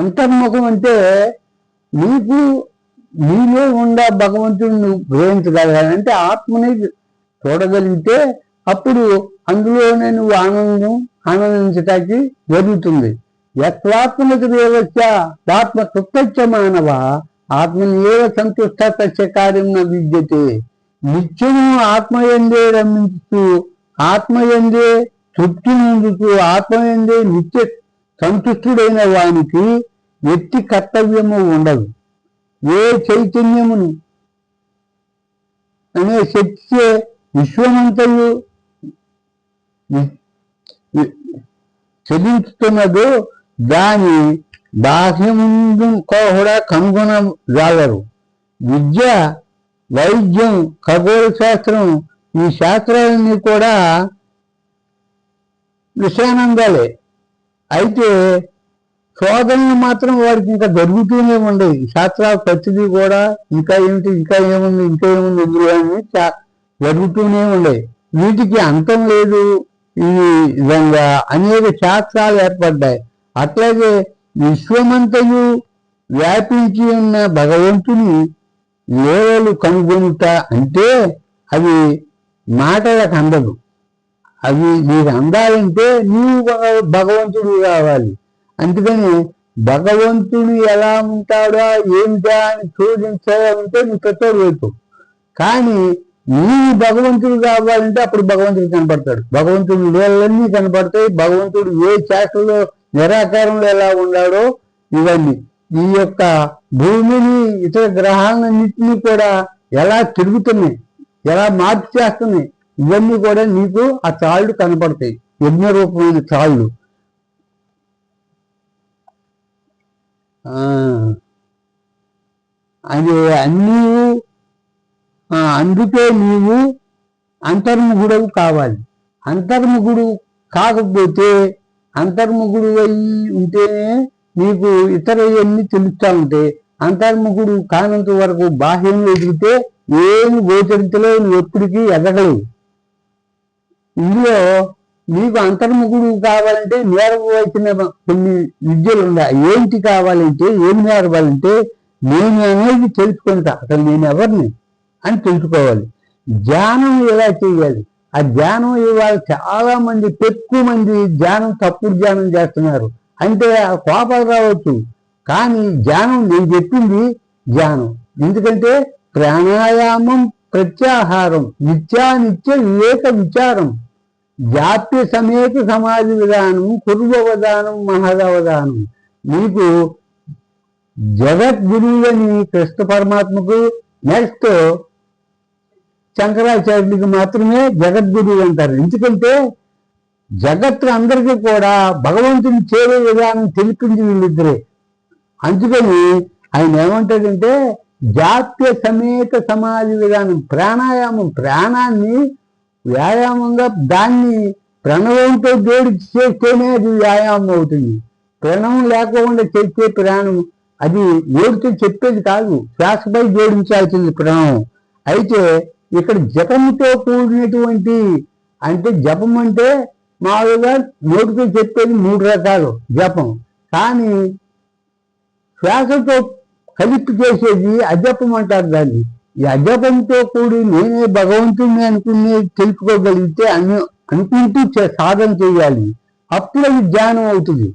అంతర్ముఖం అంటే నీకు నీలో ఉండ భగవంతుడు నువ్వు గ్రహించగలగాలి అంటే ఆత్మని చూడగలిగితే అప్పుడు అందులోనే నువ్వు ఆనందం ఆనందించటానికి జరుగుతుంది. యత్వాత్మక దేవచ్చ ఆత్మ కృతచ్చ మానవ ఆత్మని ఏవ సంతుష్ట తస్య కార్యం విద్యతే. నిత్యము ఆత్మయందే రమించుతూ ఆత్మయందే తృప్తి నందుతూ ఆత్మయందే నిత్య సంతుష్టుడైన వానికి ఎట్టి కర్తవ్యము ఉండదు. ఏ చైతన్యమును అనే శక్తి విశ్వమంతయు చెల్లించుతున్నదో దాని బాహ్యముందు కూడా కనుగొనగలరు. విద్య వైద్యం ఖగోళ శాస్త్రం ఈ శాస్త్రాలన్నీ కూడా విషయానందాలే. అయితే శోధనలు మాత్రం వాడికి ఇంకా జరుగుతూనే ఉండేవి. శాస్త్రాలు ప్రతిదీ కూడా ఇంకా ఏమిటి ఇంకా ఏముంది ఇంకా ఏముంది ఇందులో అని చా- జరుగుతూనే ఉండేవి. వీటికి అంతం లేదు ఈ విధంగా అనేక శాస్త్రాలు ఏర్పడ్డాయి. అట్లాగే విశ్వమంతయు వ్యాపించి ఉన్న భగవంతుని లేవలు కనుగొనుట అంటే అవి మాటలకు అందదు అవి నీకు అందాలంటే నీవు భగవంతుడు కావాలి. అందుకని భగవంతుడు ఎలా ఉంటాడో ఏమిటా అని శోధించాలంటే నువ్వు పెట్టాడు వైపు. కానీ నీవు భగవంతుడు కావాలంటే అప్పుడు భగవంతుడు కనపడతాడు. భగవంతుడు నీళ్ళన్నీ కనపడతాయి. భగవంతుడు ఏ శాస్త్రంలో నిరాకారంలో ఎలా ఉన్నాడో ఇవన్నీ. ఈ యొక్క భూమిని ఇతర గ్రహాలన్నింటినీ కూడా ఎలా తిరుగుతున్నాయి ఎలా మార్పు చేస్తున్నాయి ఇవన్నీ కూడా నీకు ఆ తాళ్ళు కనపడతాయి. యజ్ఞ రూపమైన తాళ్ళు అది అన్నీ అందుకే నీవు అంతర్ముఖుడవు కావాలి. అంతర్ముఖుడు కాకపోతే అంతర్ముఖుడు అయి ఉంటేనే నీకు ఇతర అన్ని తెలుస్తా ఉంటాయి అంతర్ముఖుడు కానంత వరకు బాహ్యంలో ఎదిగితే ఏమి గోచరించలేవు నువ్వు ఎప్పటికీ ఎదగలేవు. ఇందులో నీకు అంతర్ముఖుడు కావాలంటే నేర్వవలసిన కొన్ని విద్యలు ఉన్నాయి. ఏంటి కావాలంటే ఏం నేర్వాలంటే నేను అనేది తెలుసుకుంటా అసలు నేను ఎవరిని అని తెలుసుకోవాలి. ధ్యానం ఎలా చేయాలి? ఆ ధ్యానం ఇవాళ చాలా మంది ఎక్కువ మంది ధ్యానం తప్పుడు ధ్యానం చేస్తున్నారు. అంటే ఆ కోపాలు రావచ్చు. కానీ ధ్యానం నేను చెప్పింది ధ్యానం. ఎందుకంటే ప్రాణాయామం ప్రత్యాహారం నిత్యానిత్య వివేక విచారం. జాప్య సమేత సమాధి విధానం కుర్వవధానం మహదవధానం నీకు జగద్గురువుని కృష్ణ పరమాత్మకు నెక్స్ట్ శంకరాచార్యుడికి మాత్రమే జగద్గురువు అంటారు. ఎందుకంటే జగత్తు అందరికీ కూడా భగవంతుని చేరే విధానం తెలిపింది వీళ్ళిద్దరే. అందుకని ఆయన ఏమంటాడంటే జాతీయ సమేత సమాధి విధానం ప్రాణాయామం ప్రాణాన్ని వ్యాయామంగా దాన్ని ప్రణవంతో జోడి చేస్తేనే అది వ్యాయామం అవుతుంది. ప్రణవం లేకుండా చేస్తే ప్రాణం అది ఓడితో చెప్పేది కాదు. శ్వాసపై జోడించాల్సింది ప్రణవం. అయితే ఇక్కడ జపముతో కూడినటువంటి అంటే జపం అంటే మామూలుగా నోటితో చెప్పేది మూడు రకాలు జపం. కానీ శ్వాసతో కలిపి చేసేది అజపం అంటారు దాన్ని. ఈ అజపంతో కూడి నేనే భగవంతుడిని అనుకునే తెలుసుకోగలిగితే అని అనుకుంటూ సాధన చేయాలి. అప్పుడు అది ధ్యానం అవుతుంది.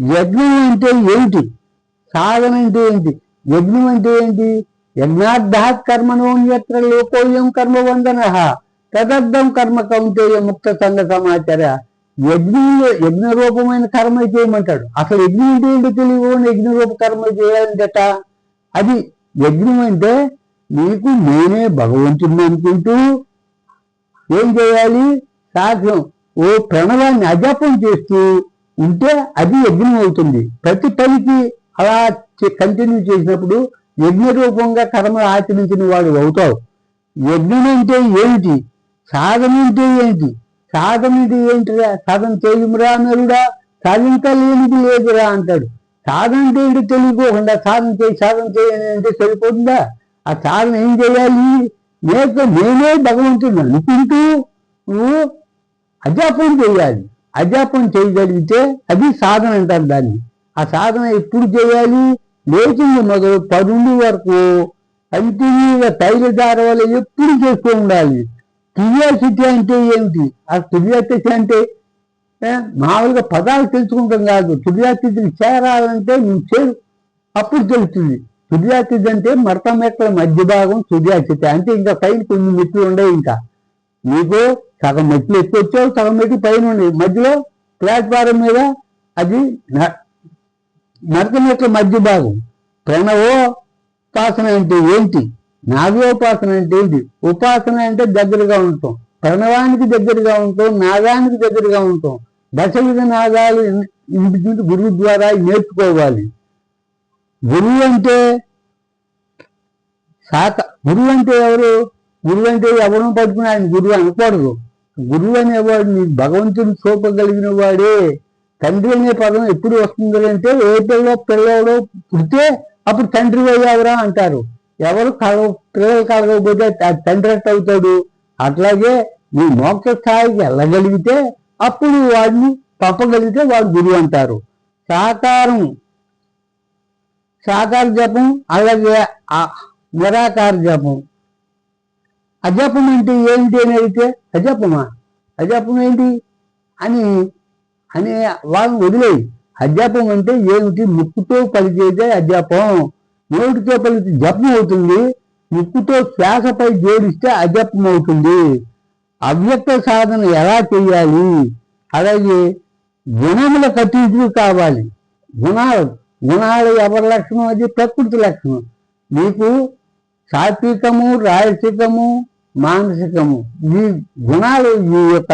యజ్ఞం అంటే ఏంటి సాధన అంటే ఏంటి? యజ్ఞం అంటే ఏంటి? యజ్ఞార్థ కర్మణోన్యత్ర లోకోయం కర్మ వందన తదర్థం కర్మ కౌంటేయ ముక్త సంఘ సమాచార. యజ్ఞంలో యజ్ఞ రూపమైన కర్మ చేయమంటాడు. అసలు యజ్ఞం అంటే ఏంటో తెలియకుండా యజ్ఞ రూప కర్మ చేయాలంటట. అది యజ్ఞం అంటే నీకు నేనే భగవంతుడిని అనుకుంటూ ఏం చేయాలి? సాధ్యం. ఓ ప్రణవాన్ని అజాపం చేస్తూ ఉంటే అది యజ్ఞం అవుతుంది ప్రతి పనికి అలా కంటిన్యూ చేసినప్పుడు యజ్ఞ రూపంగా కర్మ ఆచరించిన వాడు అవుతావు. యజ్ఞం అంటే ఏమిటి? సాధన అంటే ఏంటి సాధన అంటే ఏంటిరా? సాధన చేయమురా నరుడా? సాధించలేనిది లేదురా అంటాడు. సాధన అంటే ఏంటి తెలియకోకుండా సాధన చేయి సాధన చేయని అంటే సరిపోతుందా? ఆ కారణం ఏం చేయాలి? నేను నేనే భగవంతుడు అనుకుంటూ నువ్వు అజాపం చేయాలి. అజాపం చేయగలిగితే అది సాధన అంటారు దాన్ని. ఆ సాధన ఎప్పుడు చేయాలి? లేచింది మొదలు పరుండి వరకు కంటిన్యూగా తైలదార వల్ల ఎప్పుడు చేస్తూ ఉండాలి. క్రియాసిటీ అంటే ఏమిటి? ఆ క్రియాసిటీ అంటే మామూలుగా పదాలు తెలుసుకుంటాం కాదు. క్యూరియాసిటీకి చేరాలంటే నువ్వు చేరు అప్పుడు తెలుస్తుంది. తుర్యాతిథి అంటే మడత మెట్ల మధ్య భాగం తుర్యాతిథి అంటే ఇంకా పైన కొన్ని మెట్లు ఉండవు ఇంకా. నీకు సగం మెట్లు ఎక్కువ వచ్చావు సగం మెట్లు పైన ఉండేవి మధ్యలో ప్లాట్ఫారం మీద అది న- మడత మెట్ల మధ్య భాగం ప్రణవోపాసన అంటే ఏంటి? నాగోపాసన అంటే ఏంటి? ఉపాసన అంటే దగ్గరగా ఉంటాం. ప్రణవానికి దగ్గరగా ఉంటాం నాగానికి దగ్గరగా ఉంటాం. దశవిధ నాగాలు ఇంటి గురువు ద్వారా నేర్చుకోవాలి. గురువు అంటే శాఖ గురువు అంటే ఎవరు? గురువు అంటే ఎవరు పట్టుకుని ఆయన గురువు అనకూడదు. గురువు అనేవాడు నీ భగవంతుని చూపగలిగిన వాడే. తండ్రి అనే పదం ఎప్పుడు వస్తుంది అంటే ఏ పిల్ల పిల్లవాడో పుడితే అప్పుడు తండ్రి అయ్యావురా అంటారు. ఎవరు కలవ పిల్లలు కలగకపోతే తండ్రి అవుతాడు? అట్లాగే నీ మోక్ష స్థాయికి వెళ్ళగలిగితే అప్పుడు వాడిని పంపగలిగితే వాడు గురువు అంటారు. సాకారం సాకార జపం అలాగే నిరాకార జపం. అజపం అంటే ఏంటి అని అడిగితే అజపమా? అజపం ఏంటి? అని అని వాళ్ళని వదిలేయి. అజపం అంటే ఏమిటి? ముక్కుతో పలికేదే అజపం. నోటితో పలికి జపం అవుతుంది. ముక్కుతో శ్వాసపై జోడిస్తే అజపం అవుతుంది. అవ్యక్త సాధన ఎలా చేయాలి? అలాగే గుణములకు అతీతులు కావాలి. గుణాలు. గుణాలు ఎవరి లక్షణం? అది ప్రకృతి లక్షణం. మీకు సాత్వికము రాయసికము మానసికము ఈ గుణాలు ఈ యొక్క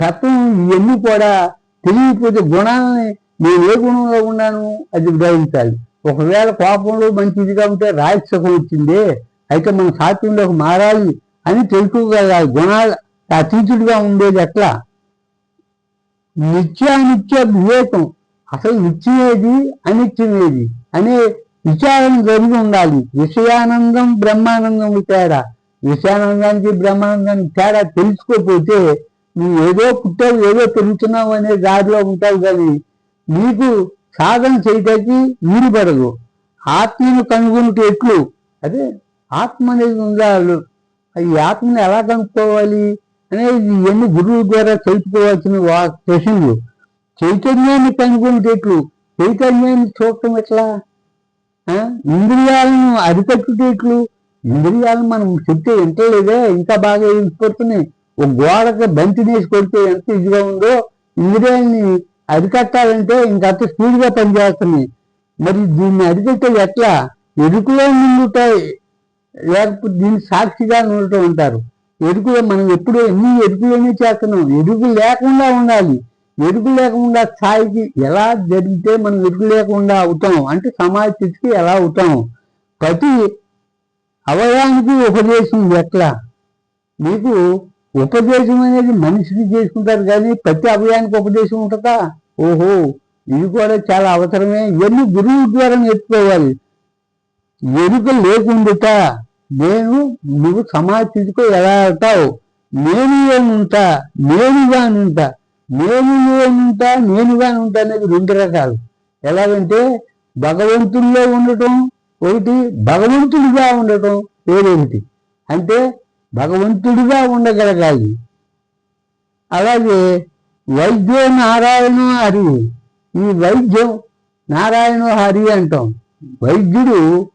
తత్వం ఇవన్నీ కూడా తెలియకపోతే గుణాలని నేను ఏ గుణంలో ఉన్నాను? అది గ్రహించాలి. ఒకవేళ కోపంలో మంచిదిగా ఉంటే రాజసికం వచ్చిందే. అయితే మనం సాత్వంలోకి మారాలి అని తెలుసుకోగలగాలి గుణాలు అతీతుడిగా ఉండేది ఎట్లా? నిత్యానిత్య వివేకం. అసలు నిత్యమేది? అనిత్యమేది? అనే విచారం జరిగి ఉండాలి. విషయానందం బ్రహ్మానందం తేడా. విషయానందానికి బ్రహ్మానందానికి తేడా తెలుసుకోకపోతే నువ్వు ఏదో పుట్టావు ఏదో పెరుగుతున్నావు అనే దారిలో ఉంటావు కానీ నీకు సాధన చేయటానికి వీలు పడదు. ఆత్మను కనుగొనుట ఎట్లు? అదే ఆత్మ అనేది ఉండాలి ఈ ఆత్మని ఎలా కనుక్కోవాలి? అనేది ఇవన్నీ గురువు ద్వారా తెలుసుకోవాల్సిన వా- ప్రశ్నలు చైతన్యాన్ని కనుగొనేటట్లు చైతన్యాన్ని చూడటం ఎట్లా? ఇంద్రియాలను అరికట్టుటేట్లు. ఇంద్రియాలను మనం చెప్తే ఎంటలేదే ఇంకా బాగా వినిపడుతున్నాయి ఒక గోడకి బంతి వేసి కొడితే ఎంత ఇదిగా ఉందో ఇంద్రియాలని అరికట్టాలంటే ఇంకంత స్పీడ్గా పనిచేస్తున్నాయి. మరి దీన్ని అరికట్టేది ఎట్లా? ఎరుకులో ముందుట లేకపోతే దీన్ని సాక్షిగా ఉండటం అంటారు. ఎరుకు మనం ఎప్పుడు ఎన్ని ఎరుకులోనే చేస్తున్నాం. ఎరుకు లేకుండా ఉండాలి. ఎరుకు లేకుండా స్థాయికి ఎలా జరిగితే మనం ఎరుకు లేకుండా అవుతాం? అంటే సమాజ స్థితికి ఎలా అవుతాం? ప్రతి అవయానికి ఉపదేశం ఎట్లా? మీకు ఉపదేశం అనేది మనిషికి చేసుకుంటారు కానీ ప్రతి అవయానికి ఉపదేశం ఉంటుందా? ఓహో ఇది కూడా చాలా అవసరమే. ఇవన్నీ గురువు ద్వారా నేర్చుకోవాలి. ఎరుక లేకుండుట నేను నువ్వు సమాజ స్థితికి ఎలా అవుతావు నేను ఏముంటా నేనుగా ఉంటా నేను ఏముంటా నేనుగా ఉంటా అనేది రెండు రకాలు. ఎలాగంటే భగవంతుల్లో ఉండటం ఒకటి భగవంతుడిగా ఉండటం వేరేమిటి? అంటే భగవంతుడిగా ఉండగలగాలి. అలాగే వైద్య నారాయణ హరి ఈ వైద్యం నారాయణ హరి అంటాం. వైద్యుడు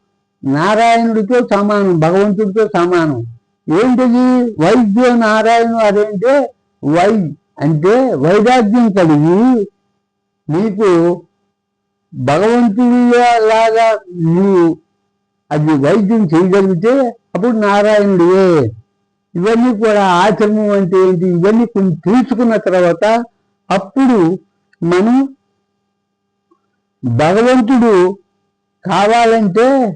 నారాయణుడితో సమానం భగవంతుడితో సమానం. ఏంటిది? వైద్య నారాయణుడు అదేంటే? వై అంటే వైరాగ్యం కలిగి నీకు భగవంతుడి లాగా నువ్వు అది వైద్యం చేయగలిగితే అప్పుడు నారాయణుడివే. ఇవన్నీ కూడా ఆచరణం అంటే ఏంటి? ఇవన్నీ కొన్ని తీసుకున్న తర్వాత అప్పుడు మనం భగవంతుడు కావాలంటే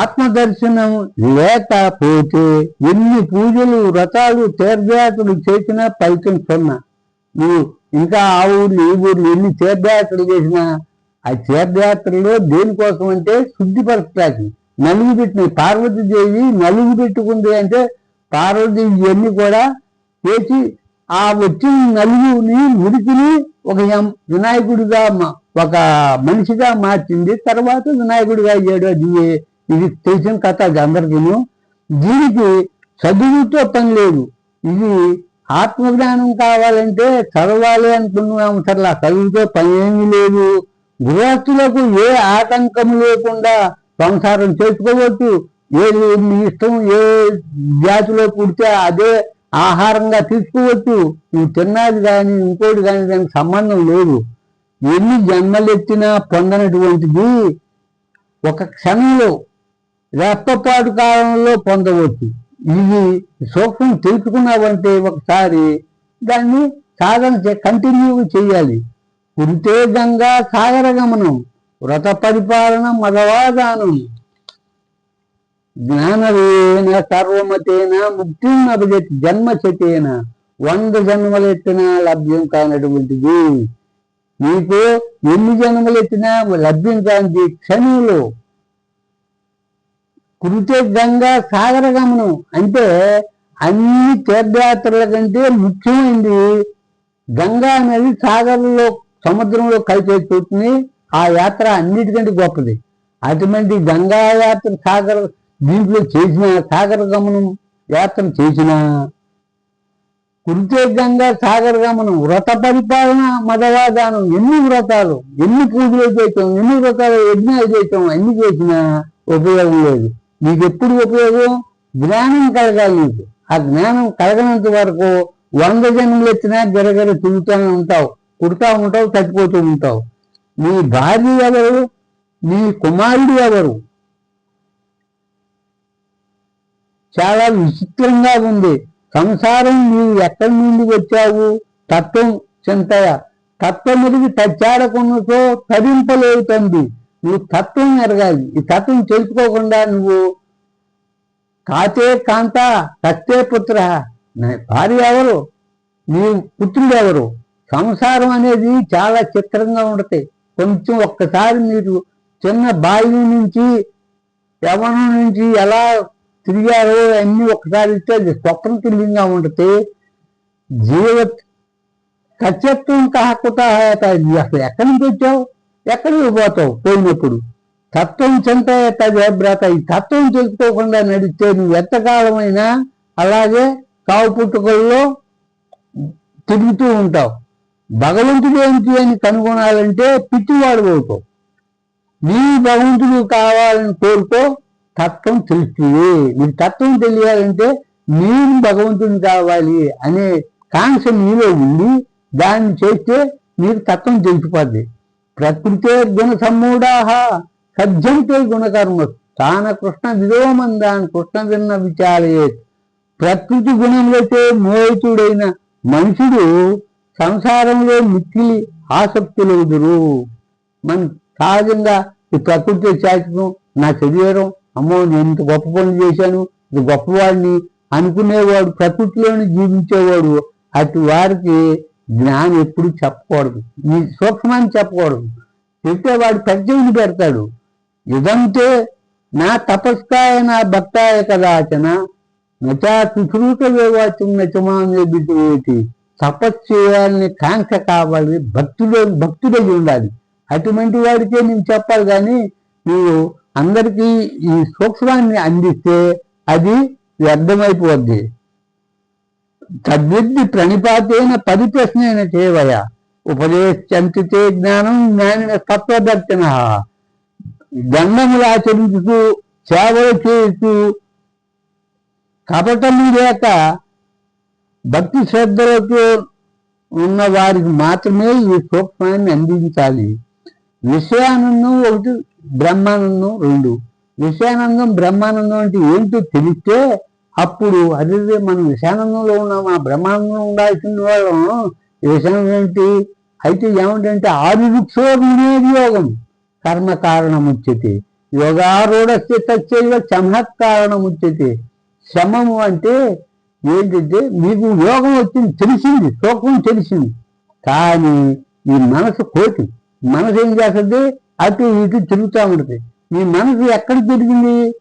ఆత్మదర్శనం లేకపోతే ఎన్ని పూజలు వ్రతాలు తీర్థయాత్రలు చేసినా ఫలితం సున్నా. నువ్వు ఇంకా ఆ ఊర్లు ఈ ఊర్లు ఎన్ని తీర్థయాత్రలు చేసినా ఆ తీర్థయాత్రలో దేనికోసం అంటే శుద్ధిపరచడానికి నలుగు పెట్టిన పార్వతీదేవి నలుగు పెట్టుకుంది అంటే పార్వతీ ఇవన్నీ కూడా చేసి ఆ వచ్చిన నలుగురిని మురికిని ఒక వినాయకుడిగా ఒక మనిషిగా మార్చింది. తర్వాత వినాయకుడిగా అయ్యాడు అది ఇది తెలిసిన కథ అది అందరికీ. దీనికి చదువుతో పని లేదు. ఇది ఆత్మజ్ఞానం కావాలంటే చదవాలి అనుకున్నాము సరే చదువుతో పని ఏమీ లేదు. గృహస్థులకు ఏ ఆటంకం లేకుండా సంసారం చేసుకోవచ్చు. ఏ మీ ఇష్టం ఏ జాతిలో పుడితే అదే ఆహారంగా తీసుకోవచ్చు. నువ్వు తిన్నది కానీ ఇంకోటి కానీ దానికి సంబంధం లేదు. ఎన్ని జన్మలెత్తినా పొందనటువంటిది ఒక క్షణంలో రక్తపాటు కాలంలో పొందవచ్చు. ఇది సూక్ష్మం తెలుసుకున్నామంటే ఒకసారి దాన్ని సాధన కంటిన్యూ చేయాలి. కురితే గంగా సాగర గమనం వ్రత పరిపాలన మదవాదానం జ్ఞానవేన సర్వమతేన ముక్తి అభిజతి జన్మశతేన వంద జన్మలెత్తినా లభ్యం కానటువంటిది. మీకు ఎన్ని జన్మలెత్తినా లభ్యం కానిది క్షణంలో కురితే గంగా సాగర గమనం అంటే అన్ని తీర్థయాత్రల కంటే ముఖ్యమైనది గంగా అనేది సాగరంలో సముద్రంలో కలిసేస్తుంది ఆ యాత్ర అన్నిటికంటే గొప్పది. అటువంటి గంగా యాత్ర సాగర దీంట్లో చేసిన సాగర గమనం యాత్ర చేసిన కురితే గంగా సాగర గమనం వ్రత పరిపాలన మదవాదానం ఎన్ని వ్రతాలు ఎన్ని పూజలు చేసాం ఎన్ని వ్రతాలు యజ్ఞాలు చేసాం అన్ని చేసినా ఉపయోగం లేదు. నీకు ఎప్పుడు ఉపయోగం? జ్ఞానం కలగాలి నీకు. ఆ జ్ఞానం కలగనంత వరకు వంద జన్మలు ఎత్తినా గరగర తిరుగుతూనే ఉంటావు. కుడతా ఉంటావు చచ్చిపోతూ ఉంటావు. నీ భార్య ఎవరు? నీ కుమారుడు ఎవరు? చాలా విచిత్రంగా ఉంది. సంసారం నీవు ఎక్కడి నుండి వచ్చావు? తత్వం చింతయ. తత్వముడికి తచ్చాడకున్నతో తరింపలేవు తండ్రి. నువ్వు తత్వం ఎరగాలి. ఈ తత్వం తెలుసుకోకుండా నువ్వు కాతే కాంత కత్తే పుత్ర. నా భార్య ఎవరు? నీ పుత్రుడు ఎవరు? సంసారం అనేది చాలా చిత్రంగా ఉంటుంది. కొంచెం ఒక్కసారి మీరు చిన్న బాల్యం నుంచి యవనం నుంచి ఎలా తిరిగారో అన్నీ ఒకసారి ఇస్తే అది స్వప్న తిల్లింగా ఉంటుంది. జీవ సత్యత్వం కాకుండా అసలు ఎక్కడి నుంచి వచ్చావు? ఎక్కడికి పోతావు? పోయినప్పుడు తత్వం చింత తదేబ్రత ఈ తత్వం తెలుసుకోకుండా నడిస్తే నువ్వు ఎంతకాలమైనా అలాగే కావు పుట్టుకల్లో తిరుగుతూ ఉంటావు. భగవంతుడు ఏంటి అని కనుగొనాలంటే పిచ్చివాడు పోతావు నీ భగవంతుడు కావాలని కోరుకో తత్వం తెలుస్తుంది. నీ తత్వం తెలియాలంటే నేను భగవంతుని కావాలి అనే కాంక్ష నీలో ఉండి దాన్ని చేస్తే నీకు తత్వం తెలిసిపోద్ది. ప్రకృతే గుణ సమ్మూఢాహ సజ్జంతే గుణకర్మ. తాన కృష్ణ విలోమందాన్ కృష్ణ విన్న విచారయే ప్రకృతి గుణములతో మోహితుడైన మనుషుడు సంసారంలో మిక్కిలి ఆసక్తులవుదురు మన సహజంగా ఈ ప్రకృతి శాస్త్రం నా శరీరం అమ్మో నేను ఇంత గొప్ప పనులు చేశాను ఇది గొప్పవాడిని అనుకునేవాడు ప్రకృతిలోని జీవించేవాడు అటు వారికి జ్ఞానం ఎప్పుడు చెప్పకూడదు. ఈ సూక్ష్మాన్ని చెప్పకూడదు. చెప్తే వాడు పెద్దవిని పెడతాడు. ఇదంతే నా తపస్కాయ నా భక్తాయ కదాచన. నచా సుశ్రూత వేవాచం నచమానే తపస్సు చేయాలని కాంక్ష కావాలి భక్తుడు భక్తుడై ఉండాలి. అటువంటి వాడికే నేను చెప్పాలి కానీ నువ్వు అందరికీ ఈ సూక్ష్మాన్ని అందిస్తే అది వ్యర్థమైపోద్ది. తద్విద్ది ప్రణిపాతేన పరిప్రశ్నేన చేవయ. ఉపదేశంతితే జ్ఞానం జ్ఞానిన తత్వదర్శన. దండములు ఆచరించుతూ సేవలు చేస్తూ కపటము లేక భక్తి శ్రద్ధలతో ఉన్న వారికి మాత్రమే ఈ సూక్ష్మాన్ని అందించాలి. విషయానందం ఒకటి బ్రహ్మానందం రెండు. విషయానందం బ్రహ్మానందం అంటే ఏంటో తెలిస్తే అప్పుడు అదే మనం విశానందంలో ఉన్నాం ఆ బ్రహ్మాండంలో ఉండాల్సిన వాళ్ళం. ఈ ఏంటి? అయితే ఏమిటంటే ఆరుక్షో వినియోగం కర్మ కారణముచ్యతే. యోగారూఢస్య తచ్చైవ చమత్కారణముచ్యతే శమము అంటే ఏంటంటే మీకు యోగం వచ్చింది తెలిసింది సూక్ష్మం తెలిసింది. కానీ ఈ మనసు కోటి. మనసు ఏం చేస్తుంది? అటు ఇటు తిరుగుతూ ఉంటుంది. మీ మనసు ఎక్కడ తిరిగింది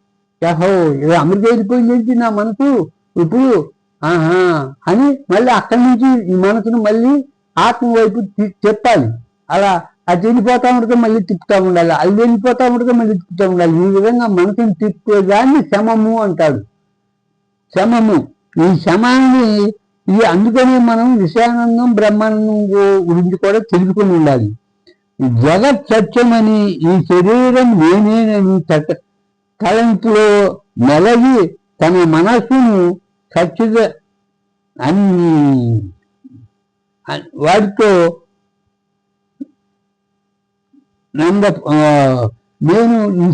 యహో ఏదో అమెరికా వెళ్ళిపోయింది నా మనసు? ఇప్పుడు ఆహా అని మళ్ళీ అక్కడి నుంచి ఈ మనసును మళ్ళీ ఆత్మ వైపు చెప్పాలి అలా అది వెళ్ళిపోతా ఉండగా మళ్ళీ తిప్పుతా ఉండాలి. అది వెళ్ళిపోతా ఉండగా మళ్ళీ తిప్పుతా ఉండాలి. ఈ విధంగా మనకు తిప్పే దాన్ని శమము అంటాడు. శమము. ఈ శమాన్ని ఈ అందుకని మనం విషయానందం బ్రహ్మానందం గురించి కూడా తెలుసుకుని ఉండాలి. జగత్ సత్యమని ఈ శరీరం నేనేనని చట్ట తలంపులో మెలగి తన మనస్సును ఖచ్చిత అన్ని వాటితో నంద ఆ, నేను ఈ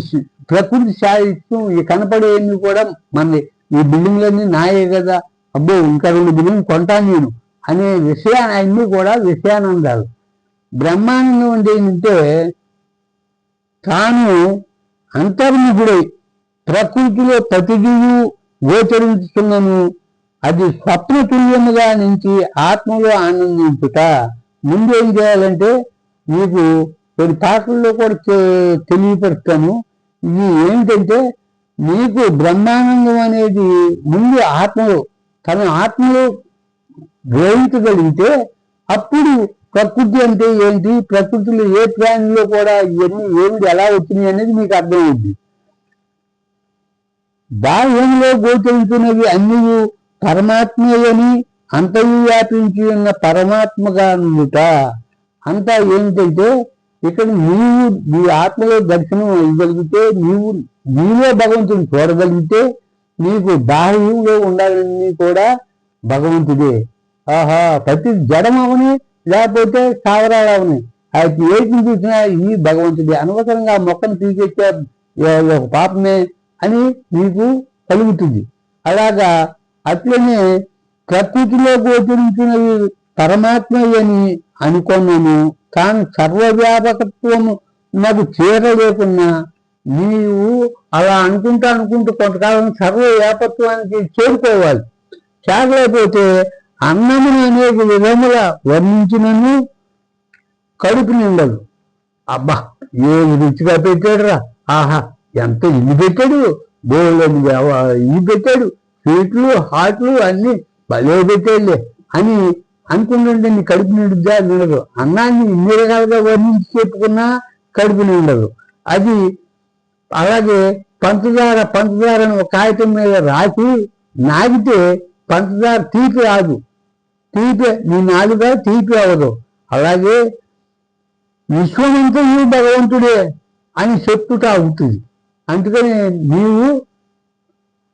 ప్రకృతి సాహిత్యం ఈ కనపడేవి కూడా మన ఈ బిల్డింగ్లన్నీ నాయే కదా. అబ్బో ఇంకా రెండు బిల్డింగ్ కొంటాను నేను అనే విషయాన్ని అన్నీ కూడా విషయానందాలు బ్రహ్మానందం అంటే ఏంటంటే తాను అంతర్ముఖుడై ప్రకృతిలో ప్రతిదీయు గోచరించుతున్నను అది స్వప్న తుల్యముగా నుంచి ఆత్మలో ఆనందించుట. ముందు ఏం చేయాలంటే మీకు కొన్ని పాటల్లో కూడా తెలియపరుస్తాను. ఇది ఏంటంటే మీకు బ్రహ్మానందం అనేది ముందు ఆత్మలో తన ఆత్మలో గ్రహించగలిగితే అప్పుడు ప్రకృతి అంటే ఏంటి? ప్రకృతిలో ఏ ప్రాణిలో కూడా ఇవన్నీ ఏమిటి ఎలా వచ్చినాయి అనేది మీకు అర్థమవుద్ది. బాహ్యంలో గోచరించినవి అన్నీ పరమాత్మయని అంతయు వ్యాపించి ఉన్న పరమాత్మగా ఉందిట అంతా ఏంటంటే ఇక్కడ నీవు నీ ఆత్మలో దర్శనం ఇవ్వగలిగితే నీవు నీవే భగవంతుని చూడగలిగితే నీకు బాహ్యంలో ఉండాలని కూడా భగవంతుడే. ఆహా ప్రతి జడమవని లేకపోతే స్థావరాలవని అయితే ఏటిని చూసినా ఈ భగవంతుడే. అనవసరంగా ఆ మొక్కను పీకెచ్చే ఒక పాపమే అని మీకు కలుగుతుంది. అలాగా అట్లనే ప్రకృతిలో గోచరించినవి పరమాత్మయని అనుకున్నాను కానీ సర్వవ్యాపకత్వము నాకు చేరలేకున్నా నీవు అలా అనుకుంటూ అనుకుంటూ కొంతకాలం సర్వవ్యాపత్వానికి చేరుకోవాలి. చేరలేకపోతే అన్నమును అనేక విధముల వర్ణించినను కడుపు నిండదు. అబ్బా ఏ రుచిగా పెట్టాడురా? ఆహా ఎంత ఇల్లు పెట్టాడు? బోళ్ళు ఇల్లు పెట్టాడు. స్వీట్లు హాట్లు అన్ని భలే పెట్టాడులే అని అనుకుంటుంటే కడుపు నిండుద్దా నిండదు అన్నాన్ని ఇన్ని రకాలుగా వర్ణించి చెప్పుకున్నా కడుపు నిండదు అది అలాగే పంచదార పంచదారను ఒక కాగితం మీద రాసి నాగితే పంచదార తీపి రాదు. తీపి నీ నాలుగా తీపి అవ్వదు. అలాగే విశ్వమంతయు భగవంతుడే అని చెప్పుట అవుతుంది. అందుకని నీవు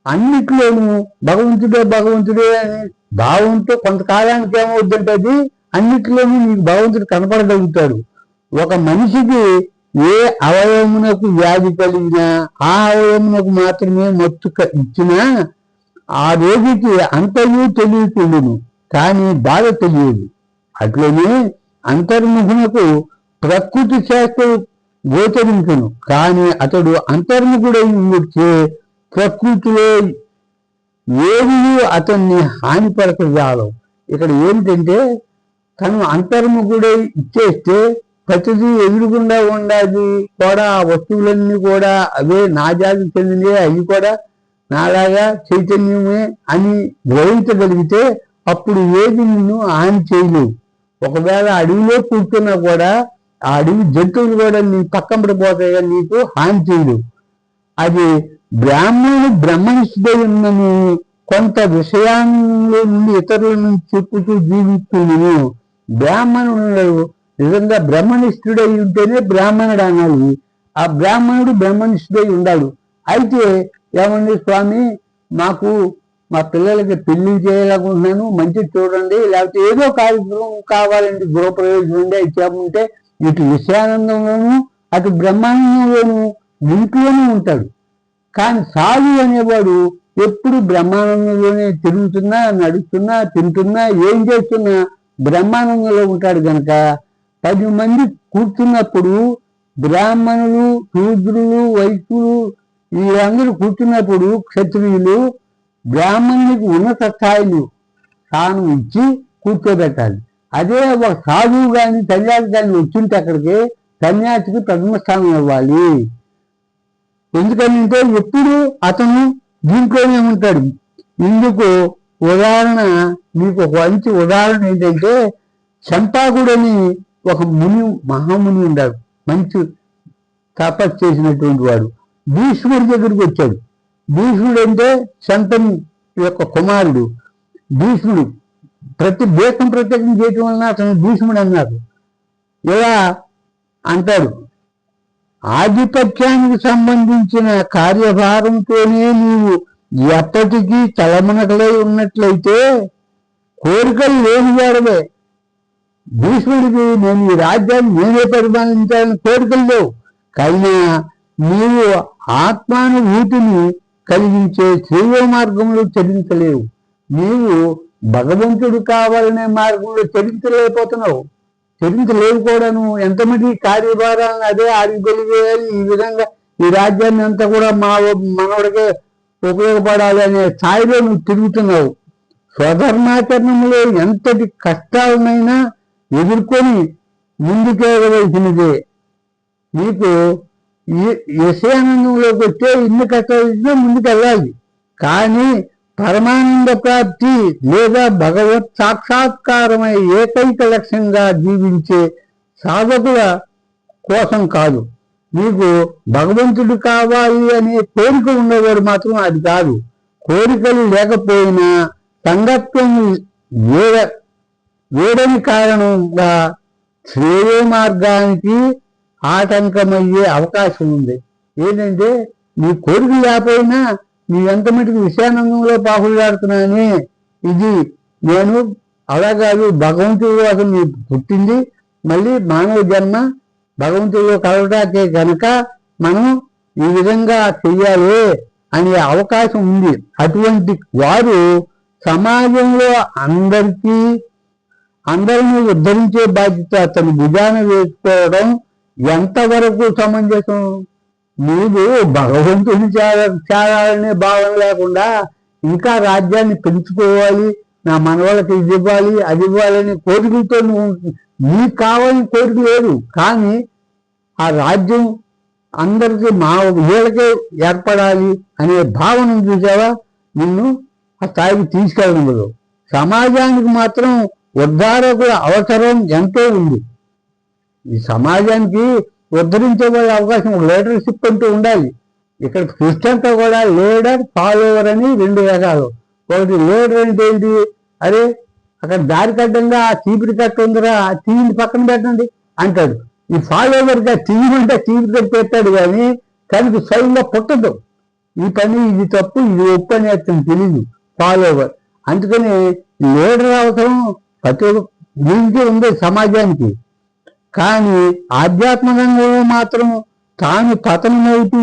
అన్నిట్లోనూ భగవంతుడే భగవంతుడే అని భావంతో కొంతకాలానికి ఏమవుతుందంటే అది అన్నిట్లోనూ నీకు భగవంతుడు కనపడగలుగుతాడు. ఒక మనిషికి ఏ అవయవమునకు వ్యాధి కలిగినా ఆ అవయవమునకు మాత్రమే మత్తు క- ఇచ్చినా ఆ రోగికి అంతయు తెలియకుండును కానీ బాధ తెలియదు. అట్లనే అంతర్ముఖునకు ప్రకృతి శాస్త్ర గోచరించును కానీ అతడు అంతర్ముఖుడై ఉండితే ప్రకృతిలో ఏవి అతన్ని హానిపరచజాలవు. ఇక్కడ ఏంటంటే తను అంతర్ముఖుడై ఇచ్చేస్తే ప్రతిదీ ఎదురుకుండా ఉండాలి కూడా ఆ వస్తువులన్నీ కూడా అవే నా జాతికి చెందినవే అవి కూడా నాలాగా చైతన్యమే అని గ్రహించగలిగితే అప్పుడు ఏది నిన్ను హాని చేయలేవు ఒకవేళ అడవిలో కూర్చున్నా కూడా ఆ అడవి జంతువులు కూడా నీ పక్కన పడిపోతాయి నీకు హాని చేయదు. అది బ్రాహ్మణుడు బ్రహ్మనిష్ఠుడై ఉందని కొంత విషయాల్లో నుండి ఇతరుల నుంచి చెప్పుతూ జీవిస్తున్నాను. బ్రాహ్మణుడు నిజంగా బ్రహ్మనిష్ఠుడై ఉంటేనే బ్రాహ్మణుడు అనాలి. ఆ బ్రాహ్మణుడు బ్రహ్మనిష్ఠుడై ఉండాడు. అయితే ఏమండి స్వామి మాకు మా పిల్లలకి పెళ్ళి చేయాలనుకుంటున్నాను మంచి చూడండి లేకపోతే ఏదో కార్యక్రమం కావాలంటే గృహప్రవేశం ఉండే ఇచ్చామంటే ఇటు విషయానందంలోను అటు బ్రహ్మానందంలోను ఇంట్లోనే ఉంటాడు. కానీ సాధు అనేవాడు ఎప్పుడు బ్రహ్మానందంలోనే తిరుగుతున్నా నడుస్తున్నా తింటున్నా ఏం చేస్తున్నా బ్రహ్మానందంలో ఉంటాడు గనక. పది మంది కూర్చున్నప్పుడు బ్రాహ్మణులు శూద్రులు వైశ్యులు వీళ్ళందరూ కూర్చున్నప్పుడు క్షత్రియులు బ్రాహ్మణునికి ఉన్నత స్థాయిలు స్థానం ఇచ్చి కూర్చోబెట్టాలి. అదే ఒక సాధువు కానీ సన్యాసి కానీ వచ్చింటే అక్కడికి సన్యాసికి ప్రథమ స్థానం ఇవ్వాలి. ఎందుకంటే ఎప్పుడు అతను దీంట్లోనే ఉంటాడు. ఇందుకు ఉదాహరణ మీకు ఒక మంచి ఉదాహరణ ఏంటంటే చంపాకుడని ఒక ముని మహాముని ఉన్నాడు మంచి తపస్సు చేసినటువంటి వాడు. భీష్ముడి దగ్గరికి వచ్చాడు. భీష్ముడు అంటే శంతను యొక్క కుమారుడు. భీష్ముడు ప్రతి దేశం ప్రత్యేకం చేయటం వలన అతను భీష్ముడు అన్నారు ఇలా అంటాడు ఆధిపత్యానికి సంబంధించిన కార్యభారంతోనే నీవు ఎప్పటికీ తలమునకలై ఉన్నట్లయితే కోరికలు లేని వాడవే. భీష్ముడికి నేను ఈ రాజ్యాన్ని నేనే పరిపాలించాలని కోరికలు లేవు. కానీ నీవు ఆత్మానుభూతిని కలిగించే శ్రేయ మార్గంలో చరించలేవు. నీవు భగవంతుడు కావాలనే మార్గంలో చరించలేకపోతున్నావు. చరించలేవు కూడాను. ఎంతమంది కార్యభారాలను అదే ఆడిగలిగేయాలి ఈ విధంగా ఈ రాజ్యాన్ని అంతా కూడా మా మనవడికే ఉపయోగపడాలి అనే స్థాయిలో నువ్వు తిరుగుతున్నావు. స్వధర్మాచరణంలో ఎంతటి కష్టాలనైనా ఎదుర్కొని ముందుకెళ్ళవలసినదే నీకు ఈ విషయానందంలోకి వచ్చే ఇన్ని కష్టాలు ఇచ్చినా ముందుకు వెళ్ళాలి కానీ పరమానంద ప్రాప్తి లేదా భగవత్ సాక్షాత్కారమై ఏకైక లక్ష్యంగా జీవించే సాధకుల కోసం కాదు. నీకు భగవంతుడు కావాలి అనే కోరిక ఉండేవాడు మాత్రం అది కాదు. కోరికలు లేకపోయినా సంగత్వం వేడ వేడని కారణంగా శ్రేయ మార్గానికి ఆటంకమయ్యే అవకాశం ఉంది. ఏంటంటే నీ కోరిక లేకపోయినా నీ ఎంత మటుకు విషయానందంలో పాకులాడుతున్నానే ఇది నేను అలా కాదు భగవంతుడు అసలు నీ పుట్టింది. మళ్ళీ మానవ జన్మ భగవంతుడిలో కలవటాకే కనుక మనం ఈ విధంగా చెయ్యాలి అనే అవకాశం ఉంది. అటువంటి వారు సమాజంలో అందరికీ అందరినీ ఉద్ధరించే బాధ్యత అతను భుజాన వేసుకోవడం ఎంతవరకు సమంజసం? నీవు భగవంతుని చేరాలనే భావన లేకుండా ఇంకా రాజ్యాన్ని పెంచుకోవాలి నా మనవాళ్ళకి ఇది ఇవ్వాలి అది ఇవ్వాలని కోరికలతో నువ్వు నీకు కావాలని కోరిక లేదు. కానీ ఆ రాజ్యం అందరికీ మా వీళ్ళకే ఏర్పడాలి అనే భావన చూసావా? నిన్ను ఆ స్థాయికి తీసుకెళ్ళదు సమాజానికి మాత్రం ఉద్ధారకుల అవసరం ఎంతో ఉంది. ఈ సమాజానికి ఉద్ధరించే అవకాశం లీడర్షిప్ అంటూ ఉండాలి. ఇక్కడ క్రిస్టియన్తో కూడా లీడర్ ఫాలోవర్ అని రెండు రకాలు. ఒకటి లీడర్ అంటే ఏంటి? అరే అక్కడ దారి కడ్డంగా ఆ చీపిరి కట్ట ఉందిరా ఆ టీవీని పక్కన పెట్టండి అంటాడు. ఈ ఫాలోవర్గా టీవీ అంటే చీపిరి కట్ట పెట్టాడు కానీ తనకు స్వయంగా పుట్టదు. ఈ పని ఇది తప్పు ఇది ఒప్పు అని అతను తెలియదు ఫాలోవర్ అందుకని లీడర్ అవసరం ప్రతి ఒక్క ఉంది సమాజానికి. కానీ ఆధ్యాత్మికంగా మాత్రం తాను పతనమవుతూ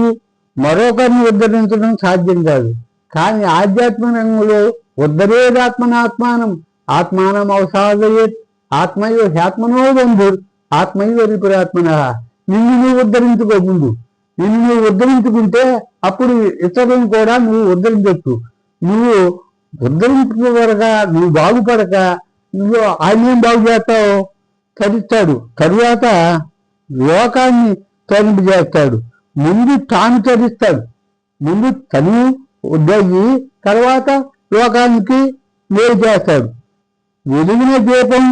మరొకరిని ఉద్ధరించడం సాధ్యం కాదు. కానీ ఆధ్యాత్మిక రంగంలో ఉద్ధరేదాత్మనాత్మానం ఆత్మానం అవసాదయేత్ ఆత్మయో హ్యాత్మనో బంధుర్ ఆత్మయో రిపురాత్మన. నిన్ను నువ్వు ఉద్ధరించుకో ముందు. నిన్ను నువ్వు ఉద్ధరించుకుంటే అప్పుడు ఇతరులను కూడా నువ్వు ఉద్ధరించవచ్చు నువ్వు ఉద్ధరించుకోగలక నువ్వు బాగుపడక నువ్వు ఆయన బాగు చేస్తావు? తరిస్తాడు తరువాత లోకాన్ని తరింపజేస్తాడు ముందు తాను తరిస్తాడు. ముందు తను ఉద్దయి తర్వాత లోకానికి మేలు చేస్తాడు. వెలిగిన దీపం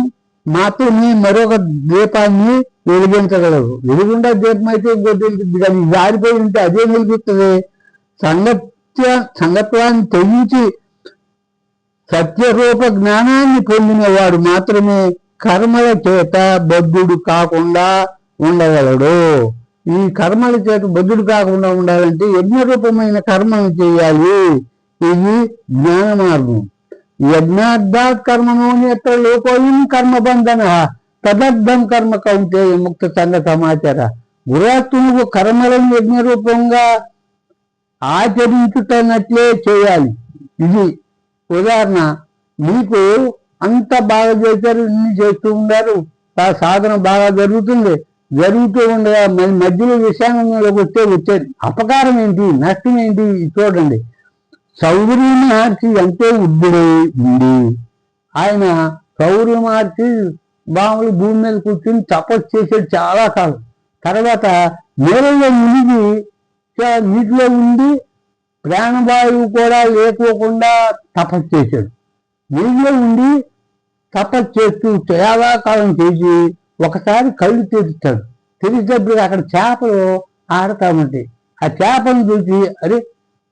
మాత్రమే మరొక దీపాన్ని వెలిగించగలరు వెలుగుండా దీపం అయితే ఇంకోటి వెలుగుతుంది కానీ జారిపోయి ఉంటే అదే వెలిగిస్తుంది. సంగత్య సంగత్వాన్ని తెగించి సత్యరూప జ్ఞానాన్ని పొందినవాడు మాత్రమే కర్మల చేత బద్ధుడు కాకుండా ఉండగలడు. ఈ కర్మల చేత బద్ధుడు కాకుండా ఉండాలంటే యజ్ఞ రూపమైన కర్మను చేయాలి. ఇది జ్ఞాన మార్గం యజ్ఞార్థాత్ కర్మను ఎత్త లోకోయం కర్మ బంధన తదర్థం కర్మ కౌంటే ముక్త సంఘ సమాచార. గురాత్మకు కర్మలను యజ్ఞ రూపంగా ఆచరించుతున్నట్లే చేయాలి. ఇది ఉదాహరణ. మీకు అంత బాగా చేశారు ఇన్ని చేస్తూ ఉన్నారు ఆ సాధన బాగా జరుగుతుంది. జరుగుతూ ఉండగా మరి మధ్యలో విషానంలోకి వస్తే వచ్చేది. అపకారం ఏంటి? నష్టం ఏంటి? చూడండి. సౌర్య మహర్షి ఎంతో ఉద్దుడై ఉంది ఆయన సౌర్య మహర్షి బాములు భూమి మీద కూర్చుని తపస్సు చేసేది చాలా కాలం. తర్వాత నీళ్ళలో మునిగి నీటిలో ఉండి ప్రాణవాయువు కూడా లేకోకుండా తపస్సు చేశాడు. నీళ్ళలో ఉండి తపస్సు చేస్తూ చాలా కాలం చేసి ఒకసారి కళ్ళు తెరుస్తాడు. తెరిచేటప్పుడు అక్కడ చేపలు ఆడుతా ఉంటాయి. ఆ చేపను చూసి అరే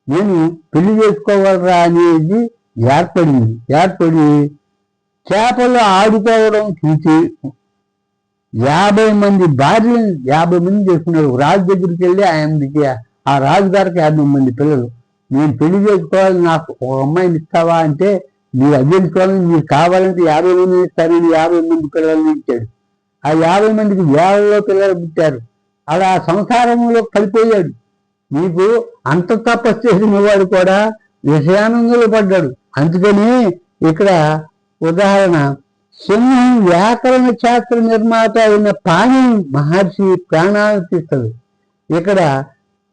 నేను పెళ్ళి చేసుకోవాలరా అనేది ఏర్పడింది. ఏర్పడి చేపలు ఆడుకోవడం చూసి యాభై మంది భార్యలు యాభై మంది చేసుకున్నారు. రాజు దగ్గరికి వెళ్ళి ఆయనకి ఆ రాజుగారికి యాభై మంది పిల్లలు. నేను పెళ్ళి చేసుకోవాలి నాకు ఒక అమ్మాయిని ఇస్తావా? అంటే మీరు అభ్యర్థించుకోవాలని మీరు కావాలంటే యాభై మంది ఇస్తానని యాభై మంది పిల్లల్ని ఇచ్చాడు. ఆ యాభై మందికి వేలలో పిల్లలు పుట్టారు. అలా సంసారంలో కలిపోయాడు మీకు అంత తపస్సు చేసిన వాడు కూడా విషయానందంలో పడ్డాడు. అందుకని ఇక్కడ ఉదాహరణ సింహం వ్యాకరణ శాస్త్ర నిర్మాత అయిన పాణి మహర్షి ప్రాణాలు తీస్తాడు. ఇక్కడ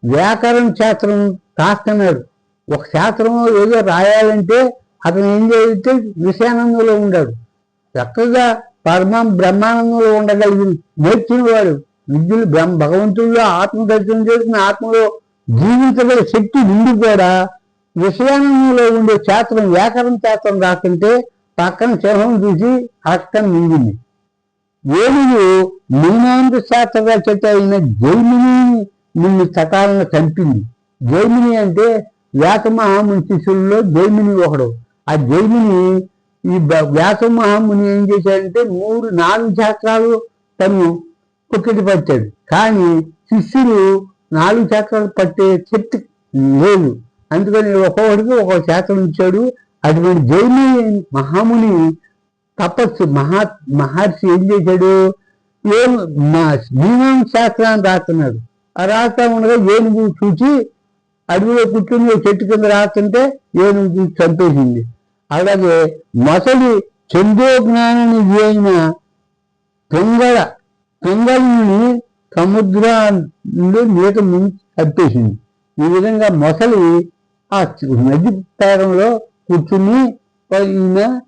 వ్యాకరణ శాస్త్రం కాస్తున్నాడు. ఒక శాస్త్రం ఏదో రాయాలంటే అతను ఏం చేస్తే విషయానందంలో ఉండాడు. చక్కగా పరమ బ్రహ్మానందంలో ఉండగలిగిన నేర్చిన విద్యులు బ్రహ్మ భగవంతుల్లో ఆత్మ దర్శనం చేసిన ఆత్మలో జీవించగల శక్తి ఉండి కూడా విషయానందంలో ఉండే శాస్త్రం వ్యాకరణ శాస్త్రం రాకుంటే పక్కన సింహం చూసి అష్టం నిండింది ఏనుగు మీనాంత శాస్త్రవేత్త అయిన జైమిని నిన్ను సకాలంలో చంపింది. జైమిని అంటే వ్యాసమహాముని శిష్యుల్లో జైమిని ఒకడు. ఆ జైమిని ఈ వ్యాస మహాముని ఏం చేశాడంటే మూడు నాలుగు శాస్త్రాలు తను పుక్కటి పట్టాడు. కానీ శిష్యులు నాలుగు శాస్త్రాలు పట్టే శక్తి లేదు. అందుకని ఒక్కొక్కడికి ఒక్కొక్క శాస్త్రం ఇచ్చాడు. అటువంటి జైని మహాముని తపస్సు మహా మహర్షి ఏం చేశాడు? ఏం మా మీమాంస శాస్త్రాన్ని రాస్తున్నాడు. ఆ రాస్తా ఉండగా ఏనుగు చూసి అడవిలో కూర్చుని చెట్టు కింద రాస్తుంటే ఏనుగు చూసి చంపేసింది అలాగే మొసలి చందో జ్ఞానాన్ని అయిన పెంగళ పింగళని సముద్రంలో నీట ముంచి కట్టేసింది ఈ విధంగా మొసలి ఆ నది తీరంలో కూర్చుని ఈయన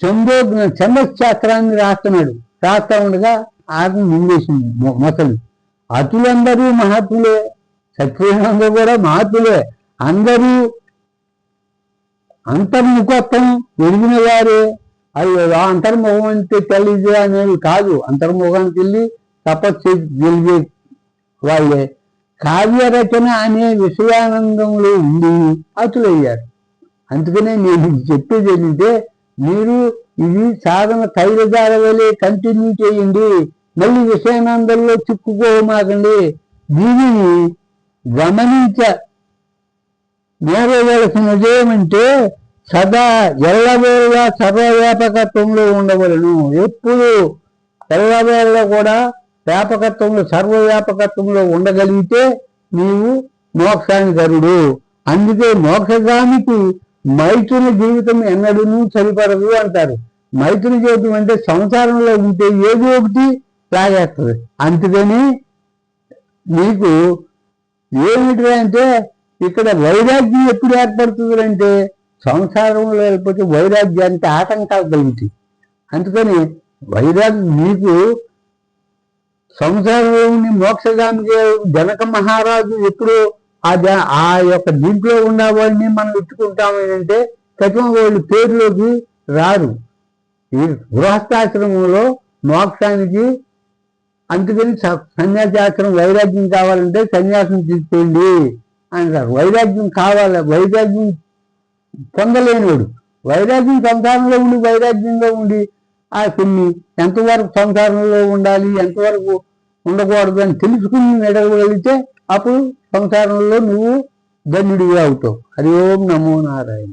చందో చంద్రశాస్త్రాన్ని రాస్తున్నాడు. రాస్తా ఉండగా ఆత్మ ముందేసింది మొసలి. అతులందరూ మహాత్ములే. సత్యులందరూ కూడా మహాత్ములే. అందరూ అంతర్ముఖత్వం ఎరిగిన వారే అయ్యో అంతర్ముఖం అంటే తెలియదు అనేది కాదు. అంతర్ముఖానికి వెళ్ళి తపస్సు చేసి గెలిగే వాళ్ళే. కావ్యరచన అనే విషయానందంలో ఉండి అతులయ్యారు. అందుకనే నేను చెప్పేది ఏంటంటే మీరు ఇది సాధన తైలజాల వలె కంటిన్యూ చేయండి. మళ్ళీ విషయానందంలో చిక్కుకోమాకండి. దీనిని గమనించ నేరవలసినది ఏమంటే సదా ఎల్లవేళలా సర్వవ్యాపకత్వంలో ఉండవలను. ఎప్పుడు ఎల్లవేళలో కూడా వ్యాపకత్వంలో సర్వవ్యాపకత్వంలో ఉండగలిగితే నీవు మోక్షానికరుడు అందుకే మోక్షగానికి మైథున జీవితం ఎన్నడూ సరిపడదు అంటారు. మైథున జీవితం అంటే సంసారంలో ఉంటే ఏదో ఒకటి లాగేస్తుంది. అందుకని నీకు ఏమిటి అంటే ఇక్కడ వైరాగ్యం ఎప్పుడు ఏర్పడుతుంది అంటే సంసారంలో లేకపోతే వైరాగ్యానికి ఆటంకాలు కలుగుతాయి. అందుకని వైరాగ్యం మీకు సంసారంలో ఉండి మోక్షగామికి జనక మహారాజు ఎప్పుడు ఆ జ- ఆ యొక్క దీంట్లో ఉన్న వాళ్ళని మనం ఎత్తుకుంటాము అంటే కఠిన వాళ్ళు పేరులోకి రారు. ఈ గృహస్థాశ్రమంలో మోక్షానికి అందుకని స- సన్యాసాశ్రమం వైరాగ్యం కావాలంటే సన్యాసం తీసుకోండి. అంటారు. వైరాగ్యం కావాలి వైరాగ్యం పొందలేనివాడు. వైరాగ్యం సంసారంలో ఉండి వైరాగ్యంగా ఉండి ఆ కొన్ని ఎంతవరకు సంసారంలో ఉండాలి ఎంతవరకు ఉండకూడదు అని తెలుసుకుని నడవగలిగితే అప్పుడు సంసారంలో నువ్వు ధన్యుడిగా అవుతావు. హరి ఓం నమో నారాయణ.